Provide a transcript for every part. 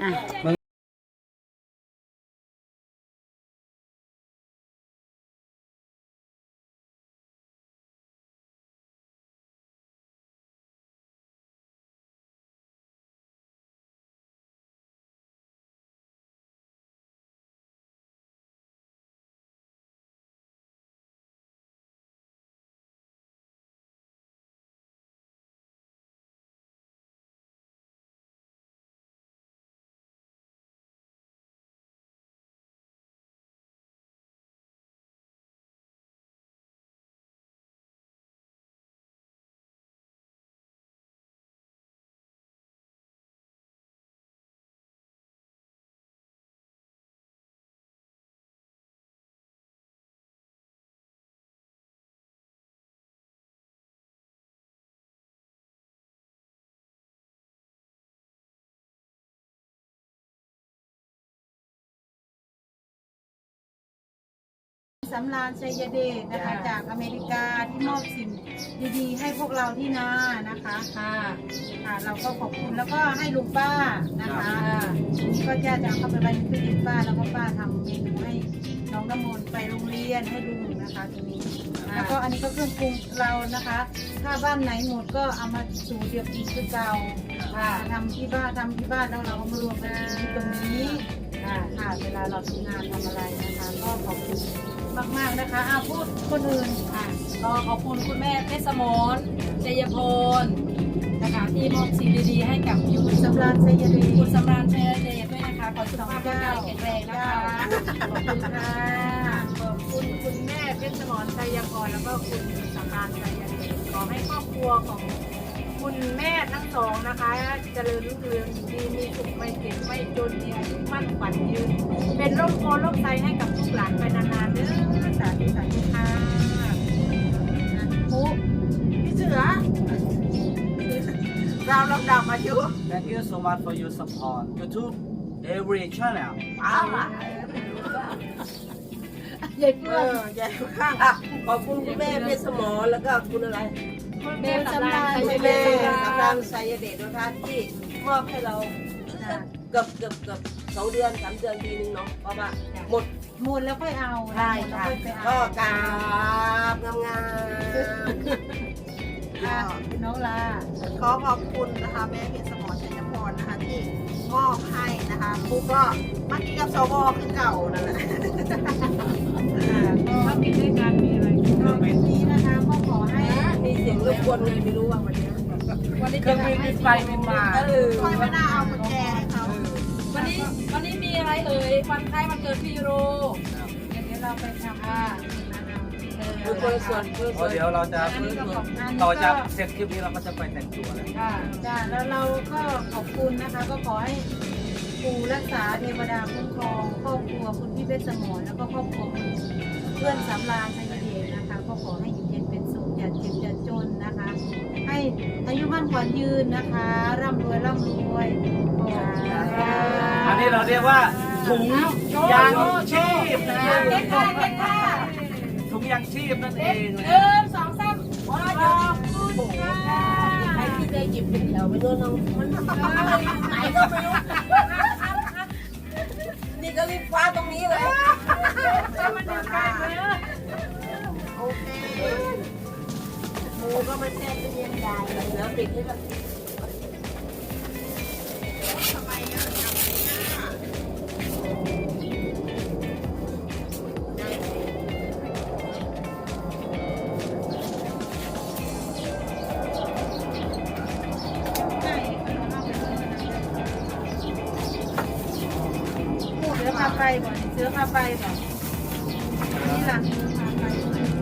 อ่ สำราญชัยเดชนะคะ จากอเมริกาที่มอบสิ่งดีๆ ให้พวกเราที่นานะคะค่ะค่ะเราก็ขอบคุณแล้วก็ให้ลุงป้านะคะนี่ก็จะจะเข้าไปไว้ในตู้เย็นป้าแล้วก็ป้าทำเมนูให้น้องน้ำมนต์ไปโรงเรียนให้ลุงนะคะตรงนี้แล้วก็อันนี้ก็เครื่องปรุงเรานะคะ ถ้าบ้านไหนหมดก็เอามาสู่เดียวกินคือเก่าค่ะทำที่บ้านทำที่บ้านแล้วเราก็มารวมกันกินที่ตรงนี้ค่ะค่ะเวลาเราทำงานทำอะไรนะคะ ก็ขอบคุณ มาก ๆ นะคะอะพูดคนอื่นค่ะก็ขอบคุณคุณแม่เพชรสมรชัยพลนะคะที่มอบสิ่งดีๆให้กับคุณสำราญชัยเดชคุณสำราญชัยเดชด้วยนะคะขอสุขภาพร่างกายแข็งแรงนะคะขอบคุณค่ะขอบคุณคุณแม่เพชรสมรชัยพรแล้วก็คุณสำราญชัยเดชขอให้ครอบครัวของคุณแม่ทั้งสองนะคะเจริญรุ่งเรืองดีมีสุขไม่เจ็บไม่จนมีอายุมั่นขวัญยืน เป็นร่มโพล่มไทรให้กับลูกหลาน สาธุสาธุค่ะปุ๊พี่เสือเราลำดับอายุ Thank you so much for your support. YouTube every channel. อ้าวใหญ่เพื่เออนอใหญ่ข้างอะขอบคุณคุณแม่เพชรสมรแล้วก็คุณอะไรแม่สำราญคุณชัยเดแม่ชสำรานชัยเดชนะคะที่มอบให้เรา เกือบเกือบเกือบสองเดือนสามเดือนทีนึงเนาะเพราะว่าหมด หมดแล้วค่อยเอาใช่หมดแล้วค่ะค่อยไปก็เอากราบงามงามอะน้องลา ขอขอบคุณนะคะแม่เพชรสมรชัยพรนะคะที่มอบให้นะคะปุ๊กก็มากินกับสวคือเก่านั่นแหละก็กินด้วยกันมีอะไรก็วันนี้นะคะก็ขอให้มีเสียงรบกวนเลยไม่รู้ว่าวันเนี้ยวันนี้เครื่จะองบินบินไปบินมา เออคอยไม่น่าเอากุญแจให้เขา วันนี้วันนี้มีอะไรเอ่ยวันคล้ายวันเกิดพี่ยูโรเดี๋ยวเราไปทำอ่าคือคนละส่วนคือเพส่วราะน เดี๋ยวเราจะอันนี้ก็ขอบคุณ ต่อจากเสร็จคลิปนี้เราก็จะไปแต่งตัวแล้วค่ะจ้าแล้วเราก็ขอบคุณนะคะ ก็ขอให้ปู่รักษาเทวดาคุ้มครองครอบครัวคุณพี่เพชรสมรแล้วก็ครอบครัวคุณเพื่อนสำราญชัยเดชนะคะ ก็ขอให้อยู่เย็นเป็นสุขอย่าเจ็บอย่าจนนะคะ ให้อายุมั่นขวัญยืนนะคะร่ำรวยร่ำรวยขอค่ะอั นนี้เราเรียกว่าถุงยางชีพนะเด็กค่ะเด็กค่ะถุงยางชีพนั่นเองหนะนึ่งสองสามขอบคุณค่ะใครที่ได้หยิบเป็นแถวไปด้วยน้องมันไหนก็ไม่รู้นี่ก็รีบคว้าตรงนี้เลยมันอยู่ใกล้เลยโอเคหมูก็มาแช่ตู้เย็นยายเลยแล้วปิดให้มันท ไปบ่อนเสือพาไปบ่อนี่ล่ะ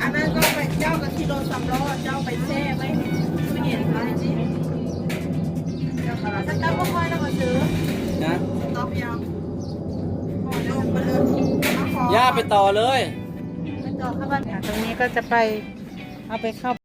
อันนั้นก็ไปเจ้ากับที่โดนสำล้อเจ้าไปแช่ไหมไม่เห็นเลยสิเจ้ากับสต๊อปก็ค่อยแล้วก็เสือนะต๊อบยังลงไปเลยย่าไปต่อเลยไปต่อเข้าบ้านตรงนี้ก็จะไปเอาไปเข้า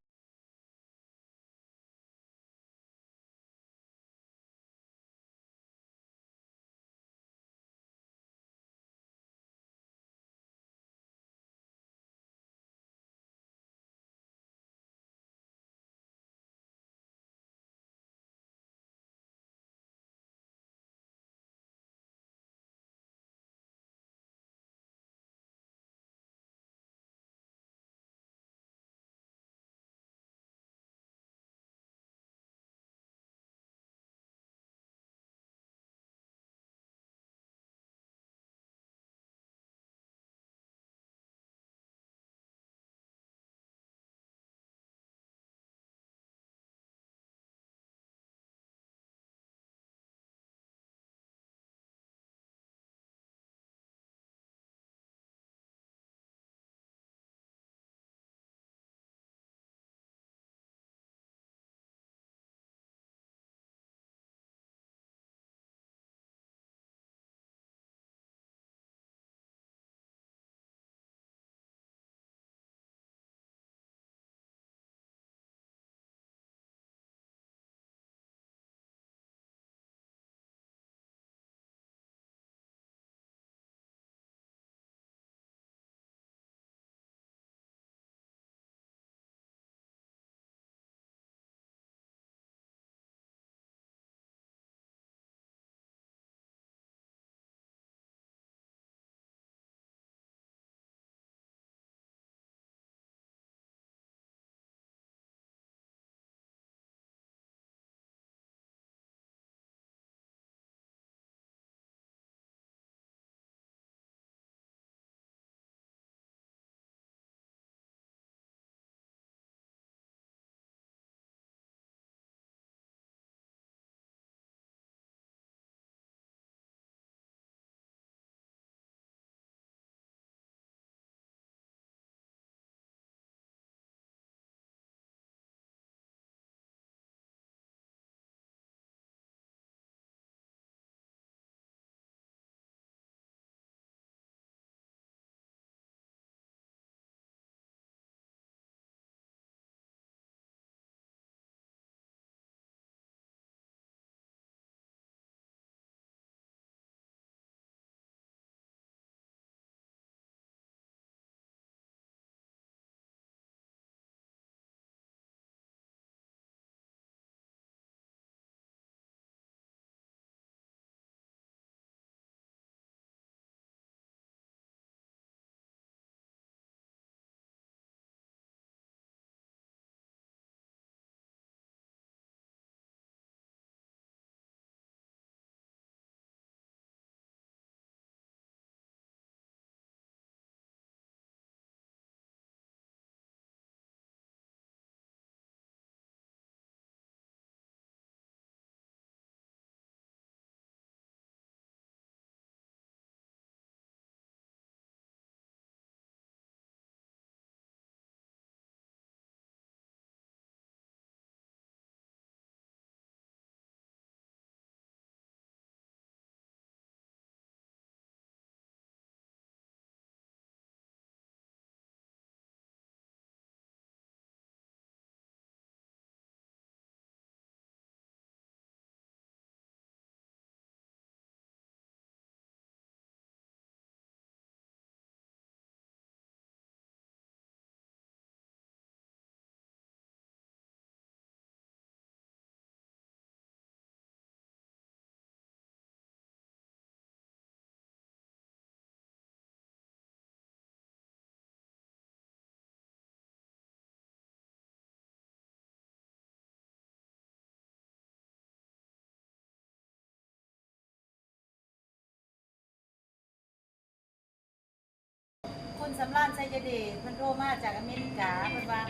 สำรานไซยเดชเพิ่นโทรมาจากอเมริกาเพิ่นว่า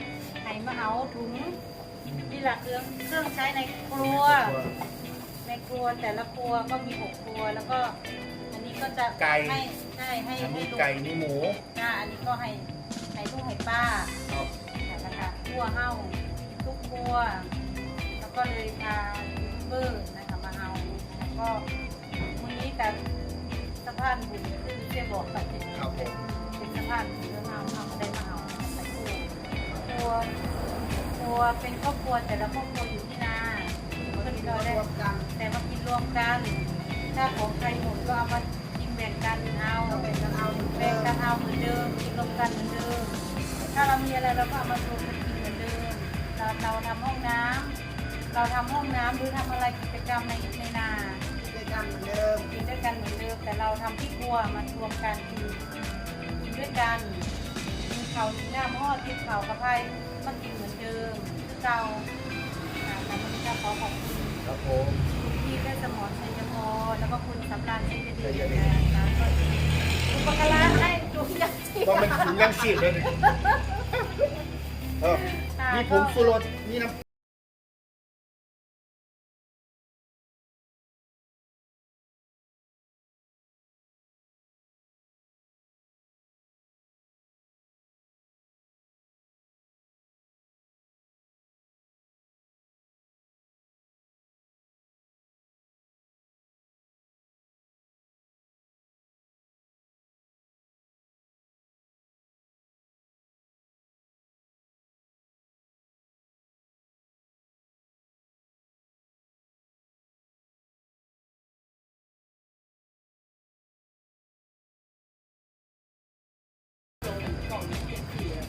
ให้มาเอาถุงนี่แหละเครื่องเครื่องใช้ในครัว ในครัวแต่ละครัวก็มีหกครัวแล้วก็ อันนี้ก็จะไก่ ให้ใช่ให้อันให้นี้ลูกไก่นี่หมูจ้าอันนี้ก็ให้ให้ลูกให้ป้า ครับนะคะครัวเฮาทุกครัว แล้วก็เลยพาเบอร์นะคะมาเอาแล้วก็วันนี้กับสะพานบุญก็คือเรียบอกไปเป็นครับผมเป็นสะพานบุญแล้วเราเอามาได้มาเอาใส่ตู้ครัวครัวเป็นครอบครัวแต่ละครอบครัวอยู่ที่นาเพื่อนเราได้วมกันแต่มากินรวมกัน ถ้าของใครหมดก็เอามากินแบ่งกันเอาเราแบ่งกันเอาแบ่งกันเอาเหมือนเดิมกินรวมกันเหมือนเดิม ถ้าเรามีอะไรเราก็เอามารวมกันกินเหมือนเดิม เราเราทำห้องน้ำเราทำห้องน้ำหรือทำอะไรกิจกรรมในในนากิจกรรมเหมือนเดิมกินด้วยกันเหมือนเดิม แต่เราทำที่ครัวมารวมกันกิน กินด้วยกันกินเขากินน้ำหอดกินเขากับไผ่มากินเหมือนเดิมคือเราอ่าแต่วันนี้ก็ขอขอบคุณครับผมที่ได้สมอนชัยพรแล้วก็คุณสำราญชัยเดชัยชเดชนะคะก็อุปการะให้ดูอย่างที่ต้องเป็นถุงยังชีพเลยนี่เออมีผงสุรสมีน้ำ